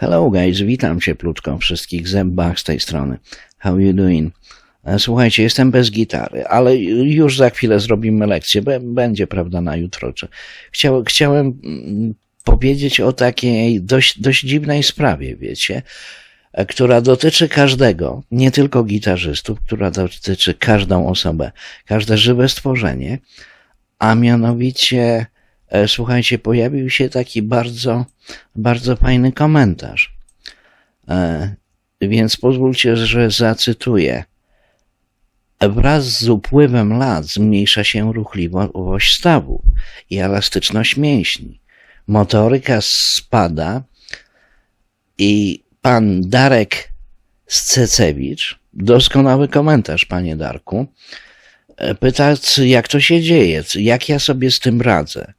Hello guys, witam cieplutko wszystkich, Zembach z tej strony. How you doing? E, Słuchajcie, jestem bez gitary, ale już za chwilę zrobimy lekcję. Bę- Będzie, prawda, na jutro. Chciał, chciałem mm, powiedzieć o takiej dość, dość dziwnej sprawie, wiecie, e, która dotyczy każdego, nie tylko gitarzystów, która dotyczy każdą osobę, każde żywe stworzenie, a mianowicie, słuchajcie, pojawił się taki bardzo, bardzo fajny komentarz. E, Więc pozwólcie, że zacytuję. Wraz z upływem lat zmniejsza się ruchliwość stawów i elastyczność mięśni. Motoryka spada i pan Darek Scecewicz, doskonały komentarz, panie Darku, e, pyta, jak to się dzieje, jak ja sobie z tym radzę.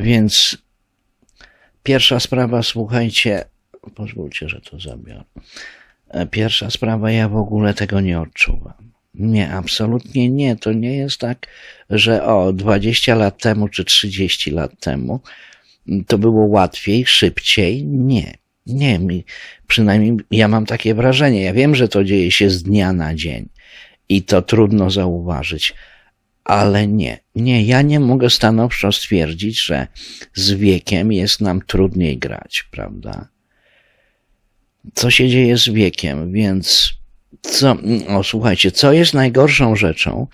Więc pierwsza sprawa, słuchajcie, pozwólcie, że to zabiorę. Pierwsza sprawa, ja w ogóle tego nie odczuwam. Nie, absolutnie nie. To nie jest tak, że o 20 lat temu czy 30 lat temu to było łatwiej, szybciej. Nie. Nie, mi, przynajmniej ja mam takie wrażenie. Ja wiem, że to dzieje się z dnia na dzień i to trudno zauważyć, ale nie. Nie, ja nie mogę stanowczo stwierdzić, że z wiekiem jest nam trudniej grać, prawda? co się dzieje z wiekiem, więc co, o słuchajcie, co jest najgorszą rzeczą,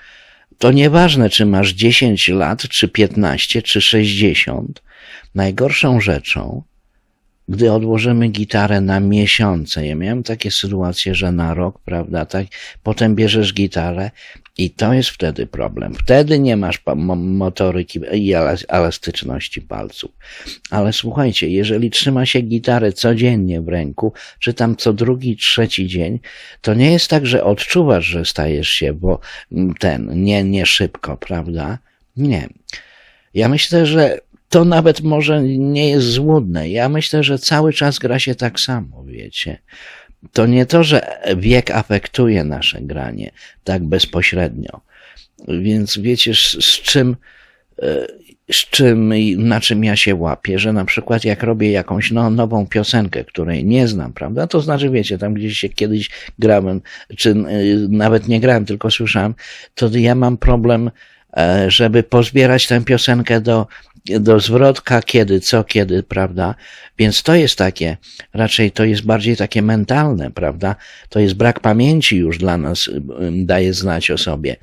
to nieważne, czy masz 10 lat, czy 15, czy 60. Najgorszą rzeczą, gdy odłożymy gitarę na miesiące. Ja miałem takie sytuacje, że na rok, prawda, tak, potem bierzesz gitarę i to jest wtedy problem. Wtedy nie masz motoryki i elas- elastyczności palców. Ale słuchajcie, jeżeli trzyma się gitarę codziennie w ręku, czy tam co drugi, trzeci dzień, to nie jest tak, że odczuwasz, że stajesz się, bo ten, nie, nie szybko, prawda? Nie. Ja myślę, że to nawet może nie jest złudne. Ja myślę, że cały czas gra się tak samo, wiecie. To nie to, że wiek afektuje nasze granie tak bezpośrednio. Więc wiecie, z, z czym, e, z czym i na czym ja się łapię, że na przykład jak robię jakąś no, nową piosenkę, której nie znam, prawda, to znaczy wiecie, tam gdzieś się kiedyś grałem, czy y, nawet nie grałem, tylko słyszałem, to ja mam problem, e, żeby pozbierać tę piosenkę do, do zwrotka, kiedy, co, kiedy, prawda, więc to jest takie, raczej to jest bardziej takie mentalne, prawda, to jest brak pamięci już dla nas, y, y, daje znać o sobie,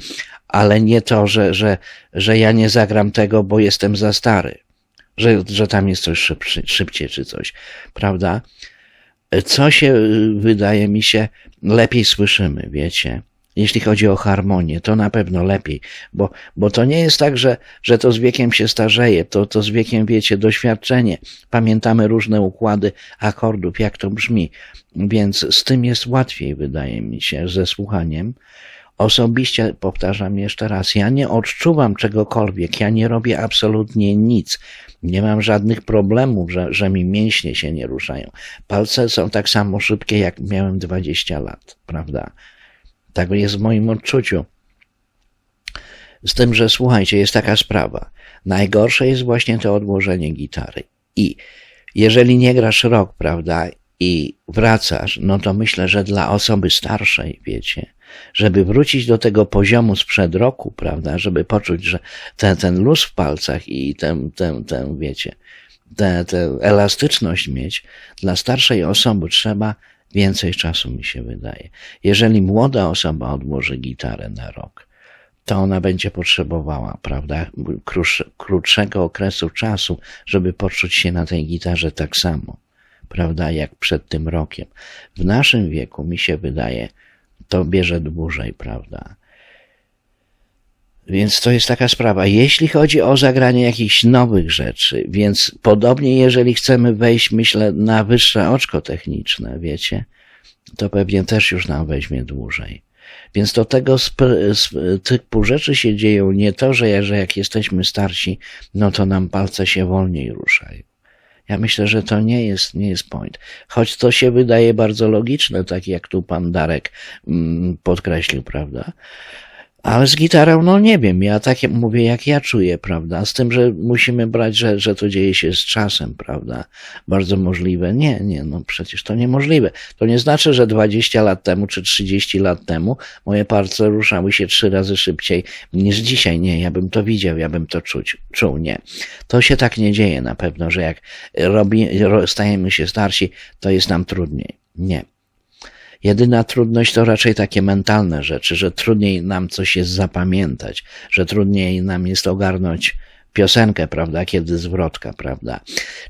ale nie to, że, że, że ja nie zagram tego, bo jestem za stary, że, że tam jest coś szybszy, szybciej czy coś, prawda? Co się, y, wydaje mi się, lepiej słyszymy, wiecie? Jeśli chodzi o harmonię, to na pewno lepiej, bo, bo to nie jest tak, że, że to z wiekiem się starzeje, to, to z wiekiem, wiecie, doświadczenie. Pamiętamy różne układy akordów, jak to brzmi, więc z tym jest łatwiej, wydaje mi się, ze słuchaniem. Osobiście powtarzam jeszcze raz, ja nie odczuwam czegokolwiek, ja nie robię absolutnie nic. Nie mam żadnych problemów, że, że mi mięśnie się nie ruszają. Palce są tak samo szybkie, jak miałem 20 lat, prawda? Tak jest w moim odczuciu. Z tym, że słuchajcie, jest taka sprawa. Najgorsze jest właśnie to odłożenie gitary. I jeżeli nie grasz rok, prawda, i wracasz, no to myślę, że dla osoby starszej, wiecie, żeby wrócić do tego poziomu sprzed roku, prawda, żeby poczuć, że ten, ten luz w palcach i ten, ten, ten wiecie, tę elastyczność mieć, dla starszej osoby trzeba więcej czasu, mi się wydaje. Jeżeli młoda osoba odłoży gitarę na rok, to ona będzie potrzebowała, prawda, krótsze- krótszego okresu czasu, żeby poczuć się na tej gitarze tak samo, prawda, jak przed tym rokiem. W naszym wieku, mi się wydaje, to bierze dłużej, prawda. Więc to jest taka sprawa. Jeśli chodzi o zagranie jakichś nowych rzeczy, więc podobnie jeżeli chcemy wejść, myślę, na wyższe oczko techniczne, wiecie, to pewnie też już nam weźmie dłużej. Więc do tego typu rzeczy się dzieją nie to, że, że jak jesteśmy starsi, no to nam palce się wolniej ruszają. Ja myślę, że to nie jest, nie jest point. Choć to się wydaje bardzo logiczne, tak jak tu pan Darek mm, podkreślił, prawda? Ale z gitarą, no nie wiem, ja takie mówię, jak ja czuję, prawda? Z tym, że musimy brać, że, że to dzieje się z czasem, prawda? Bardzo możliwe. Nie, nie, no przecież to niemożliwe. To nie znaczy, że 20 lat temu czy 30 lat temu moje palce ruszały się trzy razy szybciej niż dzisiaj. Nie, ja bym to widział, ja bym to czuć, czuł, nie. To się tak nie dzieje na pewno, że jak robi, stajemy się starsi, to jest nam trudniej. Nie. Jedyna trudność to raczej takie mentalne rzeczy, że trudniej nam coś jest zapamiętać, że trudniej nam jest ogarnąć piosenkę, prawda, kiedy zwrotka, prawda.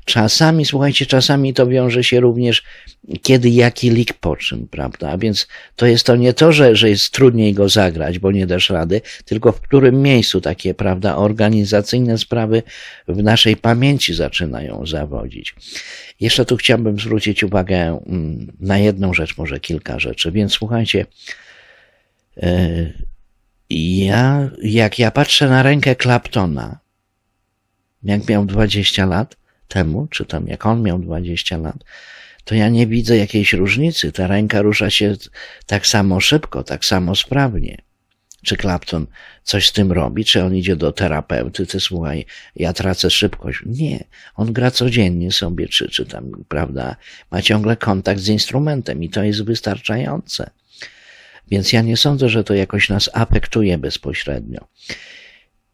Czasami, słuchajcie, czasami to wiąże się również, kiedy jaki lik po czym, prawda, a więc to jest to nie to, że, że jest trudniej go zagrać, bo nie dasz rady, tylko w którym miejscu takie, prawda, organizacyjne sprawy w naszej pamięci zaczynają zawodzić. Jeszcze tu chciałbym zwrócić uwagę mm, na jedną rzecz, może kilka rzeczy, więc słuchajcie, e, ja, jak ja patrzę na rękę Claptona, jak miał 20 lat temu, czy tam jak on miał 20 lat, to ja nie widzę jakiejś różnicy. Ta ręka rusza się tak samo szybko, tak samo sprawnie. Czy Clapton coś z tym robi, czy on idzie do terapeuty, ty słuchaj, ja tracę szybkość. Nie, on gra codziennie sobie, czy, czy tam, prawda, ma ciągle kontakt z instrumentem i to jest wystarczające. Więc ja nie sądzę, że to jakoś nas afektuje bezpośrednio.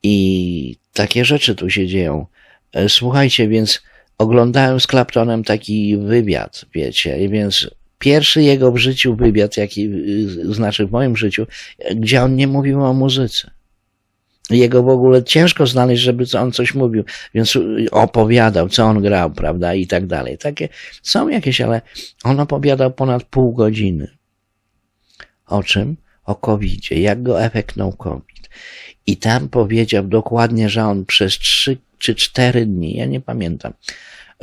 I takie rzeczy tu się dzieją. E, słuchajcie, więc oglądałem z Claptonem taki wywiad, wiecie, więc pierwszy jego w życiu wywiad, jaki y, znaczy w moim życiu, gdzie on nie mówił o muzyce. Jego w ogóle ciężko znaleźć, żeby on coś mówił, więc opowiadał, co on grał, prawda, i tak dalej. Takie są jakieś, ale on opowiadał ponad pół godziny. O czym? O covid jak go efektnął COVID. I tam powiedział dokładnie, że on przez trzy czy cztery dni, ja nie pamiętam,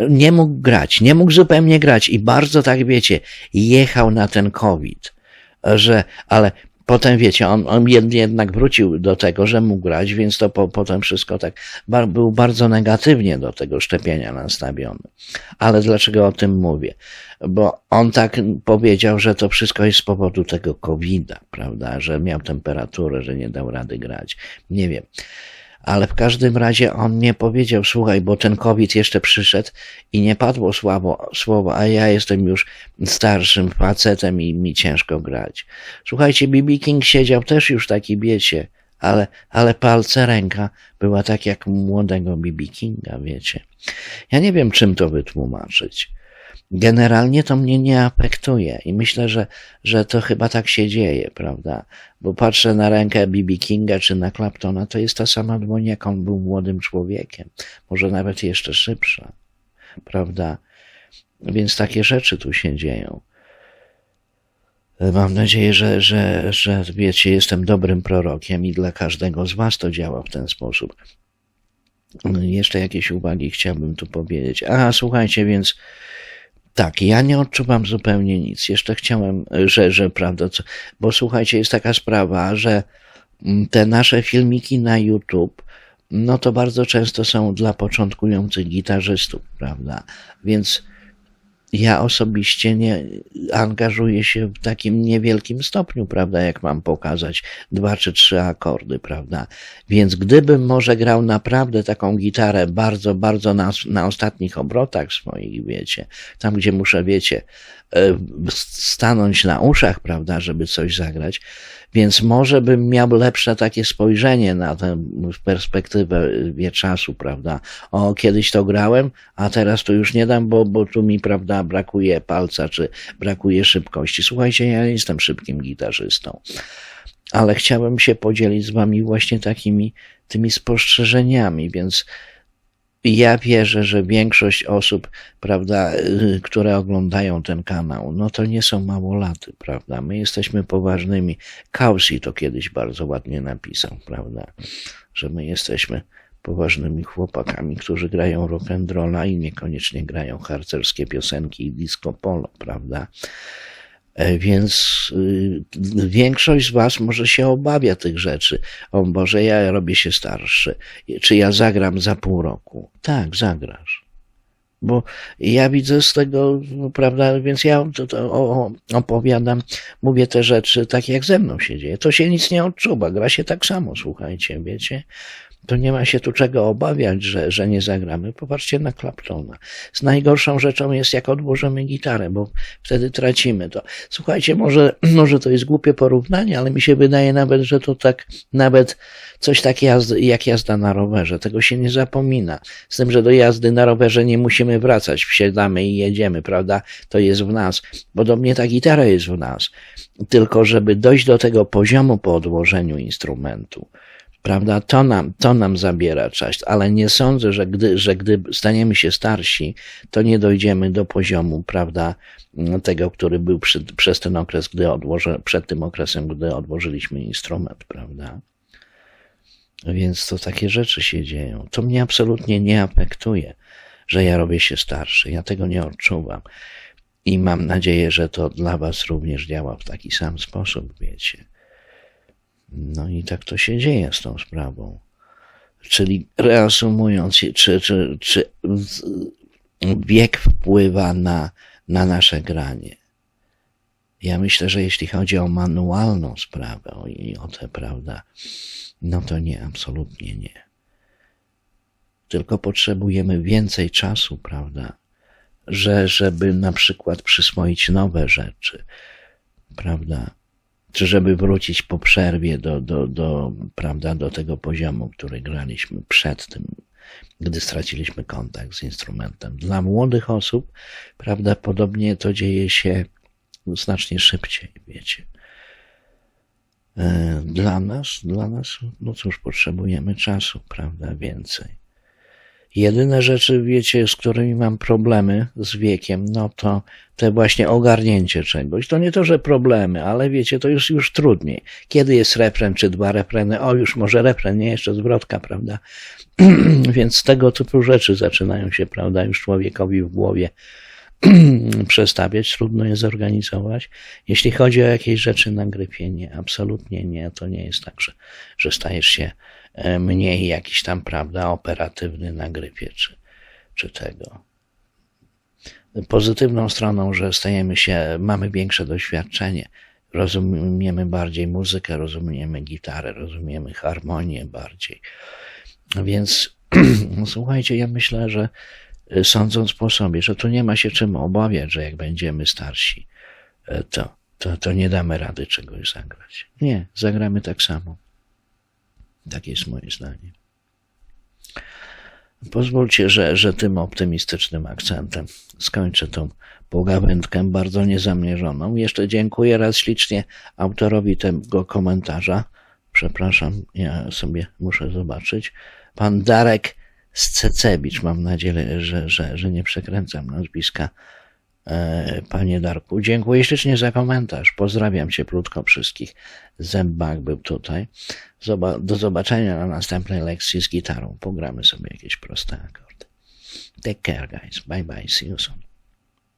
nie mógł grać, nie mógł zupełnie grać i bardzo tak wiecie, jechał na ten COVID, że, ale potem wiecie, on, on jednak wrócił do tego, że mógł grać, więc to po, potem wszystko tak, bar, był bardzo negatywnie do tego szczepienia nastawiony. Ale dlaczego o tym mówię? Bo on tak powiedział, że to wszystko jest z powodu tego COVID-a, prawda, że miał temperaturę, że nie dał rady grać. Nie wiem ale w każdym razie on nie powiedział, słuchaj, bo ten COVID jeszcze przyszedł i nie padło słowo, słowo a ja jestem już starszym facetem i mi ciężko grać. Słuchajcie, B.B. King siedział też już taki, wiecie, ale, ale palce, ręka była tak jak młodego B.B. Kinga, wiecie. Ja nie wiem, czym to wytłumaczyć generalnie to mnie nie afektuje i myślę, że, że to chyba tak się dzieje, prawda? Bo patrzę na rękę B.B. Kinga czy na Claptona, to jest ta sama dłoń, jak on był młodym człowiekiem, może nawet jeszcze szybsza, prawda? Więc takie rzeczy tu się dzieją. Mam nadzieję, że, że, że wiecie, jestem dobrym prorokiem i dla każdego z Was to działa w ten sposób. Jeszcze jakieś uwagi chciałbym tu powiedzieć. A, słuchajcie, więc tak, ja nie odczuwam zupełnie nic. Jeszcze chciałem, że, że prawda, co, bo słuchajcie, jest taka sprawa, że mm, te nasze filmiki na YouTube, no to bardzo często są dla początkujących gitarzystów, prawda? Więc ja osobiście nie angażuję się w takim niewielkim stopniu, prawda, jak mam pokazać dwa czy trzy akordy, prawda. Więc gdybym może grał naprawdę taką gitarę bardzo, bardzo na, na ostatnich obrotach swoich, wiecie, tam gdzie muszę, wiecie, stanąć na uszach, prawda, żeby coś zagrać, więc może bym miał lepsze takie spojrzenie na tę perspektywę wie, czasu, prawda? O, kiedyś to grałem, a teraz to już nie dam, bo, bo tu mi, prawda, brakuje palca, czy brakuje szybkości. Słuchajcie, ja jestem szybkim gitarzystą ale chciałem się podzielić z wami właśnie takimi tymi spostrzeżeniami, więc ja wierzę, że większość osób, prawda, y, które oglądają ten kanał, no to nie są małolaty, prawda? My jesteśmy poważnymi. Kausi to kiedyś bardzo ładnie napisał, prawda? Że my jesteśmy poważnymi chłopakami, którzy grają rock and rolla i niekoniecznie grają harcerskie piosenki i disco polo, prawda? E, więc y, większość z Was może się obawia tych rzeczy. O Boże, ja robię się starszy. Czy ja zagram za pół roku? Tak, zagrasz. Bo ja widzę z tego, no, prawda, więc ja to, to opowiadam, mówię te rzeczy tak jak ze mną się dzieje. To się nic nie odczuwa, gra się tak samo, słuchajcie, wiecie. To nie ma się tu czego obawiać, że, że nie zagramy. Popatrzcie na Claptona. Z najgorszą rzeczą jest, jak odłożymy gitarę, bo wtedy tracimy to. Słuchajcie, może, może to jest głupie porównanie, ale mi się wydaje nawet, że to tak, nawet coś tak jazdy, jak jazda na rowerze. Tego się nie zapomina. Z tym, że do jazdy na rowerze nie musimy wracać. Wsiadamy i jedziemy, prawda? To jest w nas. Podobnie ta gitara jest w nas. Tylko, żeby dojść do tego poziomu po odłożeniu instrumentu, Prawda? To nam, to nam zabiera czas, ale nie sądzę, że gdy, że gdy staniemy się starsi, to nie dojdziemy do poziomu, prawda, tego, który był przy, przez ten okres, gdy odłoży, przed tym okresem, gdy odłożyliśmy instrument, prawda? Więc to takie rzeczy się dzieją. To mnie absolutnie nie afektuje, że ja robię się starszy. Ja tego nie odczuwam. I mam nadzieję, że to dla Was również działa w taki sam sposób, wiecie. No i tak to się dzieje z tą sprawą. Czyli reasumując, czy, czy, czy wiek wpływa na, na nasze granie? Ja myślę, że jeśli chodzi o manualną sprawę i o tę, prawda, no to nie, absolutnie nie. Tylko potrzebujemy więcej czasu, prawda, że, żeby na przykład przyswoić nowe rzeczy, prawda, czy żeby wrócić po przerwie do, do, do, prawda, do tego poziomu, który graliśmy przed tym, gdy straciliśmy kontakt z instrumentem. Dla młodych osób prawdopodobnie to dzieje się znacznie szybciej, wiecie. E, dla nas, dla nas, no cóż, potrzebujemy czasu, prawda, więcej. Jedyne rzeczy, wiecie, z którymi mam problemy z wiekiem, no to te właśnie ogarnięcie czegoś. To nie to, że problemy, ale wiecie, to już, już trudniej. Kiedy jest refren, czy dwa refreny? O, już może refren, nie jeszcze zwrotka, prawda? Więc tego typu rzeczy zaczynają się, prawda, już człowiekowi w głowie przestawiać, trudno je zorganizować. Jeśli chodzi o jakieś rzeczy na grypie, nie, absolutnie nie. To nie jest tak, że, że stajesz się e, mniej jakiś tam, prawda, operatywny na grypie, czy, czy tego. Pozytywną stroną, że stajemy się, mamy większe doświadczenie, rozumiemy bardziej muzykę, rozumiemy gitarę, rozumiemy harmonię bardziej. Więc słuchajcie, ja myślę, że sądząc po sobie, że tu nie ma się czym obawiać, że jak będziemy starsi, y, to, to, to nie damy rady czegoś zagrać. Nie, zagramy tak samo. Tak jest moje zdanie. Pozwólcie, że, że tym optymistycznym akcentem skończę tą pogawędkę bardzo niezamierzoną. Jeszcze dziękuję raz ślicznie autorowi tego komentarza. Przepraszam, ja sobie muszę zobaczyć. Pan Darek Scecewicz. Mam nadzieję, że, że, że nie przekręcam nazwiska. E, panie Darku, dziękuję ślicznie za komentarz. Pozdrawiam cieplutko wszystkich. Zębak był tutaj. Do zobaczenia na następnej lekcji z gitarą. Pogramy sobie jakieś proste akordy. Take care, guys. Bye bye. See you soon.